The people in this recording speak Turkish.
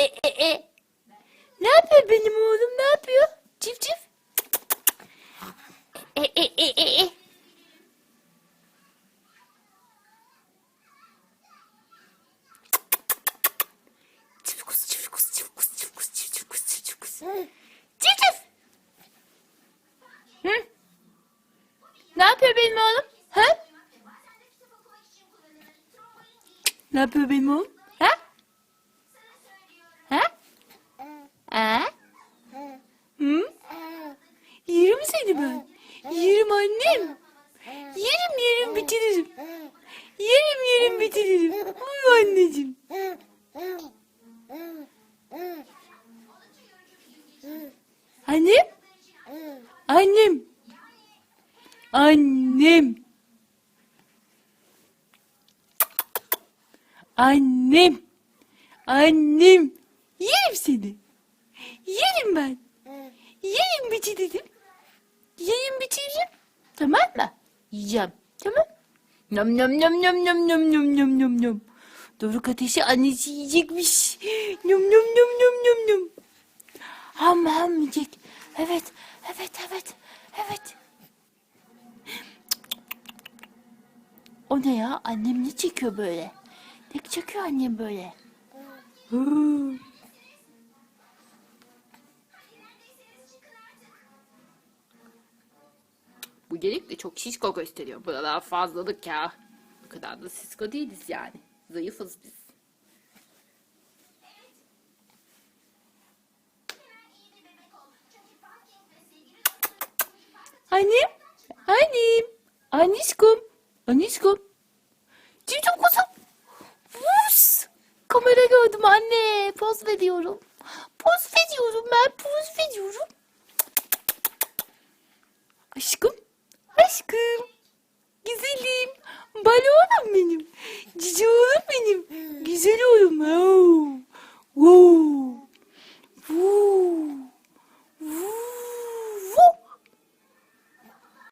E e e. Ne yapıyor benim oğlum? Ne yapıyor? Cif cif. E e e e e. Cicif. Hı? Ne yapıyor benim oğlum? Hı? Ne yapıyor benim oğlum? Ben. Yerim annem. Yerim yerim bitiririm. Yerim yerim bitiririm. Uy anneciğim. Annem? Annem. Annem. Annem. Annem. Yerim seni. Yerim ben. Yerim bici dedim. Yerim bitiririm. Tamam mı? Yiyeceğim. Tamam. Nom nom nom nom nom nom nom nom nom nom. Doruk ateşi annesi yiyecekmiş. Nom nom nom nom nom nom. Ham ham yiyecek. Evet, evet, evet, evet. O ne ya? Annem ne çekiyor böyle? Ne çekiyor annem böyle? Huu. Bu gelik de çok şişko gösteriyor. Buralar fazlalık ya. Bu kadar da sisko değiliz yani. Zayıfız biz. Annem, annem, anişkom, anişkom. Cicim kuzum. Vus. Kamera gördüm anne. Poz veriyorum. Poz veriyorum ben poz veriyorum. Aşkım. Güzelim. Balonum benim. Cici oğlum benim. Güzel oğlum. Oo.